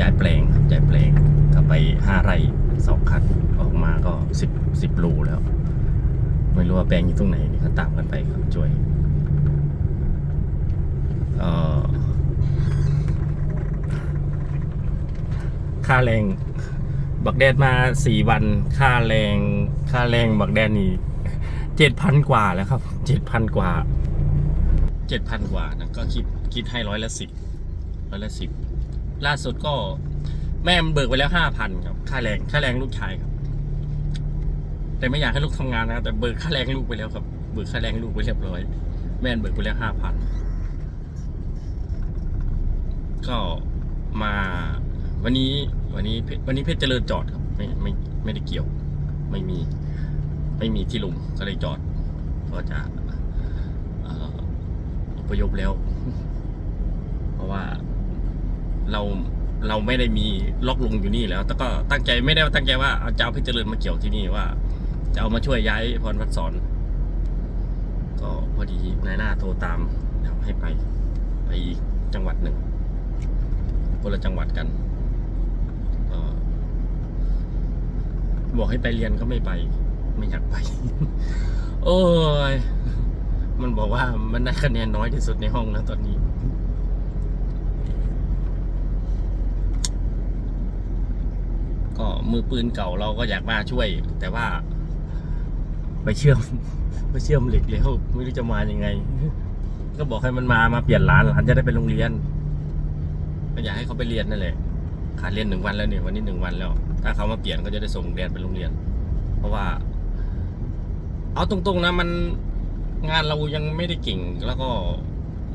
ย้ายแปลงครับย้ายแปลงก็ไปห้าไร่สองคันออกมาก็สิบสิบรูแล้ว ไม่รู้ว่าแปลงอยู่ตรงไหนนี่ก็ตามกันไปครับช่วยเออค่าแรงบักแดดมาสี่วัน ค่าแรงค่าแรงบักแดดนี่เจ็ดพันกว่าแล้วครับเจ็ดพันกว่าเจ็ดพันกว่านะก็คิดคิดให้ร้อยละสิบร้อยละสิบ ล่าสุดก็แม่มันเบิกไปแล้วห้าพันครับ ค่าแรงค่าแรงลูกชายครับ แต่ไม่อยากให้ลูกทำงานนะครับแต่เบิกค่าแรงลูกไปแล้วครับ เบิกค่าแรงลูกไปเรียบร้อย แม่เบิกไปแล้วห้าพันก็มาวันนี้วันนี้วันนี้เพชรเจริญจอดครับไม่ไม่ไม่ได้เกี่ยว ไม่มี ไม่มีที่ลุงก็เลยจอดก็จะเอ่ออพยพแล้ว เพราะว่า เราเราไม่ได้มีล็อกลงอยู่นี่แล้ว แต่ก็ตั้งใจไม่ได้ตั้งใจว่าเอาเจะเอาพชรเจริญมาเกี่ยวที่นี่ว่า จะเอามาช่วยย้ายพรพัฒสอน ก็พอดีนายหน้าโทรตามให้ไป ไปอีกจังหวัดหนึ่งคนละจังหวัดกันบอกให้ไปเรียนก็ไม่ไป ไม่อยากไป โอ้ย มันบอกว่ามันได้คะแนนน้อยที่สุดในห้องแล้วตอนนี้ ก็มือปืนเก่าเราก็อยากมาช่วย แต่ว่า ไปเชื่อมไปเชื่อมเหล็กแล้วไม่รู้จะมายังไง ก็บอกให้มันมามาเปลี่ยนร้านร้านจะได้ไปโรงเรียนก็อยากให้เขาไปเรียนนั่นแหละขาดเรียนหนึ่งวันแล้วเนี่ยวันนี้หนึ่งวันแล้ว ถ้าเขามาเปลี่ยนก็จะได้ส่งเรียนไปโรงเรียน เพราะว่า เอาตรงๆนะมันงานเรายังไม่ได้เก่งแล้วก็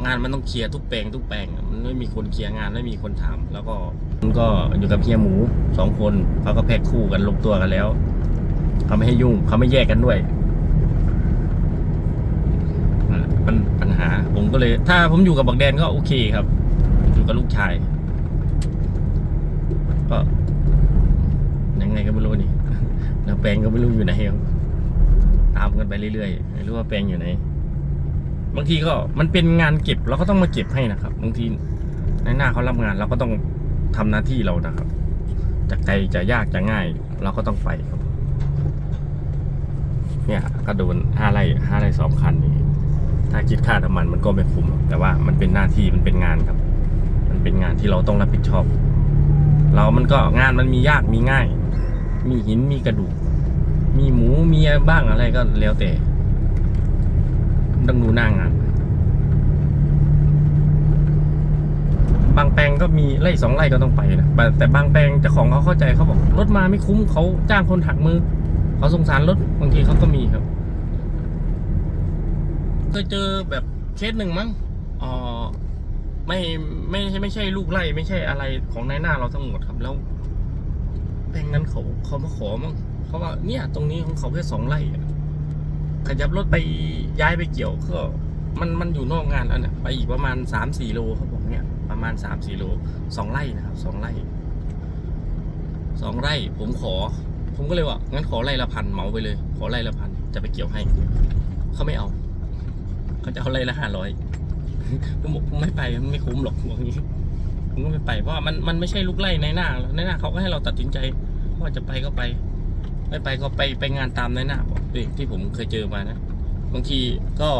งานมันต้องเคลียร์ทุกแปลงทุกแปลงมันไม่มีคนเคลียร์งานไม่มีคนถาม แล้วก็มันก็อยู่กับเฮียหมูสองคนเขาก็แพ็คคู่กันลงตัวกันแล้วเขาไม่ให้ยุ่งเขาไม่แยกกันด้วยนั่นแหละปัญปัญหา ผมก็เลย ถ้าผมอยู่กับบักแดนก็โอเคครับ อยู่กับลูกชาย ก็ยังไงก็ไม่รู้นี่แล้วแปลงก็ไม่รู้อยู่ไหนครับตามกันไปเรื่อยๆไม่รู้ว่าแปลงอยู่ไหน บางทีก็มันเป็นงานเก็บเราก็ต้องมาเก็บให้นะครับ บางทีในหน้าเขารับงานเราก็ต้องทำหน้าที่เรานะครับจะไกลจะยากจะง่าย เราก็ต้องไปครับ เนี่ยก็โดนห้าไร่ห้าไร่สองคันนี่ถ้าคิดค่าน้ำมันมันก็ไม่คุ้มแต่ว่ามันเป็นหน้าที่มันเป็นงานครับ มันเป็นงานที่เราต้องรับผิดชอบ เรามันก็งานมันมียากมีง่าย มีหินมีกระดูก มีหมูมีอะไรบ้างอะไรก็แล้วแต่ ต้องดูหน้างานบางแปลงก็มีไร่สองไร่ก็ต้องไปนะแต่บางแปลงเจ้าของเขาเข้าใจเขาบอกรถมาไม่คุ้มเขาจ้างคนหักมือ เขาสงสารรถบางทีเขาก็มีครับเคยเจอแบบเคสหนึ่งมั้งอ๋อไม่ไม่ใช่ไม่ใช่ลูกไร่ไม่ใช่อะไรของนายหน้าเราทั้งหมดครับแล้วแปลงนั้นเขาเขามาขอมั้งเขาว่าเนี่ย ตรงนี้ของเขาแค่สองไร่ ขยับรถไปย้ายไปเกี่ยวก็มันมันอยู่นอกงานแล้วเนี่ยไปอีกประมาณสามสี่โลเขาบอกเนี่ยประมาณสามสี่โลสองไร่นะครับสองไร่สองไร่ผมขอ ผมก็เลยว่างั้นขอไร่ละพันเหมาไปเลย ขอไร่ละพันจะไปเกี่ยวให้เขาไม่เอาเขาจะเอาไร่ละห้าร้อยผมบอกผมไม่ไปมันไม่คุ้มหรอกบอกงนี้ผมก็ไม่ไปเพราะมันมันไม่ใช่ลูกไร่ในหน้าในหน้าเขาก็ให้เราตัดสินใจว่าจะไปก็ไป ไม่ไปก็ไปไปงานตามในหน้าบอกที่ที่ผมเคยเจอมานะบางทีก็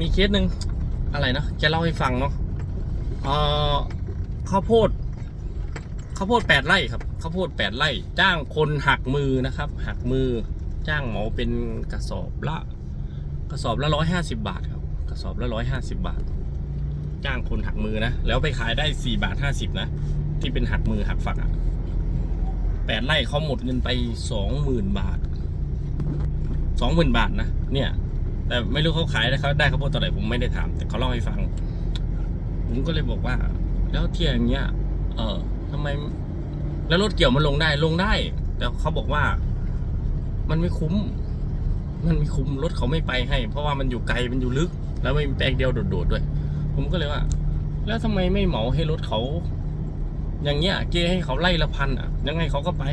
มีเคสหนึ่งอะไรนะจะเล่าให้ฟังเนาะเออข้าวโพดข้าวโพดแปดไร่ครับข้าวโพดแปดไร่ จ้างคนหักมือนะครับ หักมือ จ้างหมาเป็นกระสอบละ กระสอบละร้อยห้าสิบาทครับ กระสอบละร้อยห้าสิบาท จ้างคนหักมือนะ แล้วไปขายได้สี่บาทห้าสิบนะ ที่เป็นหักมือหักฝักอะ แปดไร่เขาหมดเงินไปสองหมื่นบาทสองหมื่นบาทนะเนี่ย แต่ไม่รู้เขาขายได้เขาได้ข้าวโพดเท่าไหร่ผมไม่ได้ถาม แต่เขาเล่าให้ฟัง ผมก็เลยบอกว่า แล้วเที่ยงเงี้ย เออทำไม แล้วรถเกี่ยวมันลงได้ลงได้ แต่เขาบอกว่า มันไม่คุ้ม มันไม่คุ้มรถเขาไม่ไปให้ เพราะว่ามันอยู่ไกลมันอยู่ลึก แล้วไม่มีแปลงเดียวโดดๆด้วย ผมก็เลยว่า แล้วทำไมไม่เหมาให้รถเขา อย่างเงี้ยเกให้เขาไล่ละพันอะ ยังไงเขาก็ไป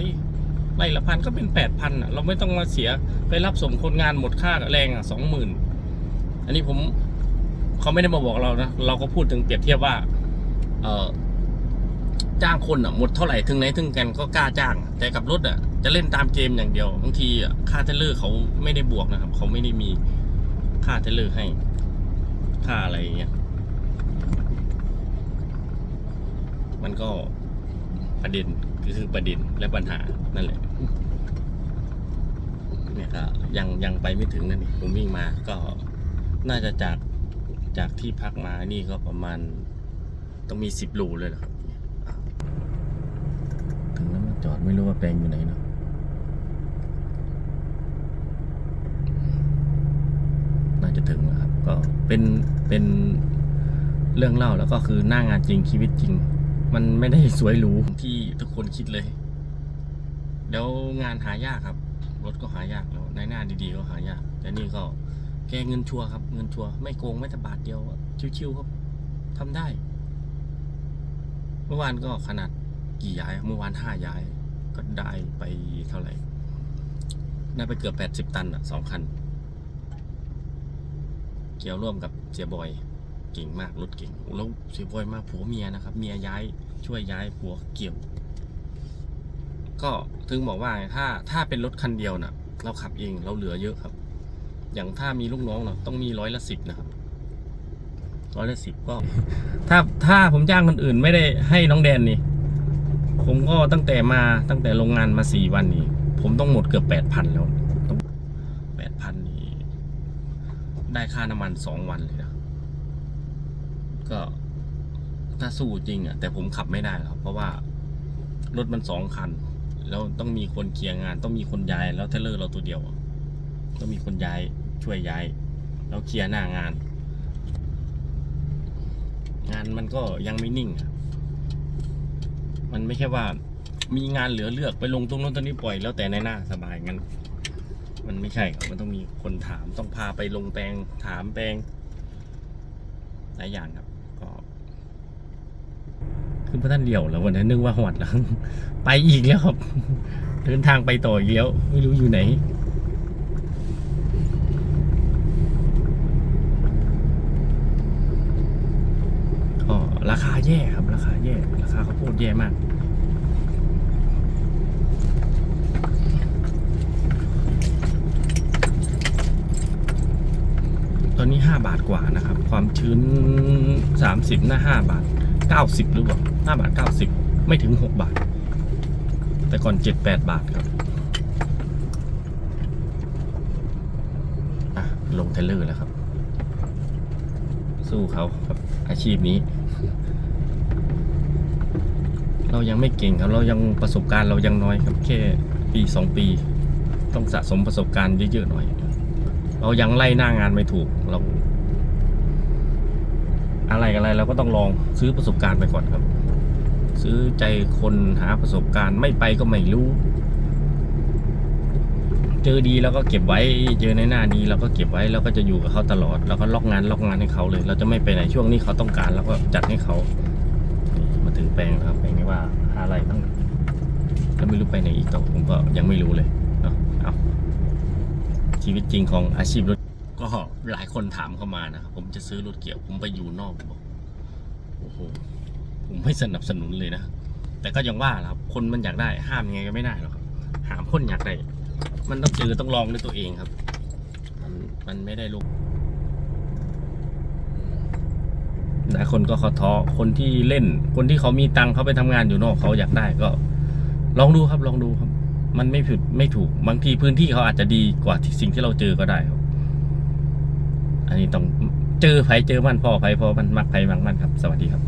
ไล่ละพันก็เป็นแปดพันอะ เราไม่ต้องมาเสียไปรับส่งคนงานหมดค่าแรงอะสองหมื่นอันนี้ผมเขาไม่ได้มาบอกเรานะ เราก็พูดถึงเปรียบเทียบว่า เออจ้างคนอะหมดเท่าไหร่ถึงไหนถึงกันก็กล้าจ้าง แต่กับรถอะ จะเล่นตามเกมอย่างเดียวบางทีค่าเทเลอร์เขาไม่ได้บวกนะครับ เขาไม่ได้มีค่าเทเลอร์ให้ ค่าอะไรอย่างเงี้ยมันก็ ประเด็นคือประเด็นและปัญหานั่นแหละเนี่ยก็ยังยังไปไม่ถึงนั่นเองผมวิ่งมาก็น่าจะจากจากที่พักมานี่ก็ประมาณต้องมีสิบโลเลยนะครับถึงแล้วมาจอดไม่รู้ว่าแปลงอยู่ไหนเนาะน่าจะถึงแล้วครับ ก็เป็นเป็นเรื่องเล่าแล้วก็คือหน้างานจริงชีวิตจริง มันไม่ได้สวยหรูที่ทุกคนคิดเลย แล้วงานหายากครับ รถก็หายากแล้วในหน้าดีๆก็หายาก แต่นี่ก็แกเงินชัวครับเงินชัวไม่โกงไม่แต่บาทเดียวชิวๆครับทำได้ เมื่อวานก็ขนาดกี่ย้าย เมื่อวานห้าย้าย ก็ได้ไปเท่าไหร่ได้ไปเกือบแปดสิบตันอะสองคัน เกี่ยวร่วมกับเสียบอย เก่งมากรถเก่งแล้วเสียบอยมากผัวเมียนะครับ เมียย้ายช่วยย้ายผัวเกี่ยว ก็ถึงบอกว่าถ้าถ้าเป็นรถคันเดียวน่ะ เราขับเองเราเหลือเยอะครับ อย่างถ้ามีลูกน้องเนาะต้องมีร้อยละสิบนะครับร้อยละสิบก็ ถ้าถ้าผมจ้างคนอื่นไม่ได้ให้น้องแดนนี่ผมก็ตั้งแต่มาตั้งแต่โรงงานมาสี่วันนี่ผมต้องหมดเกือบแปดพันแล้วแปดพันนี่ได้ค่าน้ำมันสองวันเลยนะ ก็ถ้าสู้จริงอะ แต่ผมขับไม่ได้หรอกเพราะว่ารถมันสองคัน แล้วต้องมีคนเคลียร์งาน ต้องมีคนย้าย แล้วเทเลอร์เราตัวเดียว ต้องมีคนย้ายช่วยย้าย แล้วเคลียร์หน้างาน งานมันก็ยังไม่นิ่งอะมันไม่ใช่ว่ามีงานเหลือเลือกไปลงตรงนู้นตรงนี้ปล่อยแล้วแต่ในหน้าสบายงั้น มันไม่ใช่ครับมันต้องมีคนถามต้องพาไปลงแปลงถามแปลงหลายอย่างครับ ก็คือพระท่านเดียวแล้ววันนั้นนึกว่าหอดแล้ว ไปอีกแล้วครับ เดินทางไปต่ออีกแล้ว ไม่รู้อยู่ไหนก็ราคาแย่ครับ ราคาแย่ ราคาข้าวโพดแย่มากตอนนี้ 5 บาทกว่านะครับ ความชื้น 30 หน้า 5 บาท 90หรือเปล่า5บาท90ไม่ถึง6บาท แต่ก่อน7-8บาทครับอะลงเทเลอร์แล้วครับ สู้เขาครับ อาชีพนี้ เรายังไม่เก่งครับ เรายังประสบการณ์เรายังน้อยครับ แค่ปีสองปี ต้องสะสมประสบการณ์เยอะๆหน่อย เรายังไล่หน้างานไม่ถูกเรา อะไรอะไรเราก็ต้องลองซื้อประสบการณ์ไปก่อนครับ ซื้อใจคนหาประสบการณ์ไม่ไปก็ไม่รู้ เจอดีแล้วก็เก็บไว้ เจอในหน้าดีเราก็เก็บไว้แล้วก็จะอยู่กับเขาตลอดแล้วก็ล็อกงานล็อกงานให้เขาเลย เราจะไม่ไปไหนช่วงนี้เขาต้องการเราก็จัดให้เขามาถึงแปลงแล้วครับแปลงนี้ว่าหาอะไรตั้งแล้วไม่รู้ไปไหนอีกต่อผมก็ยังไม่รู้เลยเนาะเอาชีวิตจริงของอาชีพรถ ก็หลายคนถามเข้ามานะครับผมจะซื้อรถเกี่ยวผมไปอยู่นอกผมบอกโอ้โหผมไม่สนับสนุนเลยนะ แต่ก็ยังว่าครับ คนมันอยากได้ห้ามยังไงก็ไม่ได้หรอกครับหามคนอยากได้ มันต้องเจอต้องลองด้วยตัวเองครับ มันมันไม่ได้ลุกหลายคนก็เขาท้อคนที่เล่น คนที่เขามีตังค์เขาไปทำงานอยู่นอกเขาอยากได้ก็ ลองดูครับลองดูครับ มันไม่ผิดไม่ถูกบางทีพื้นที่เขาอาจจะดีกว่าที่สิ่งที่เราเจอก็ได้ครับ อันนี้ต้องเจอไผเจอมันพ่อไผพ่อมันมักไผมักมันครับ สวัสดีครับ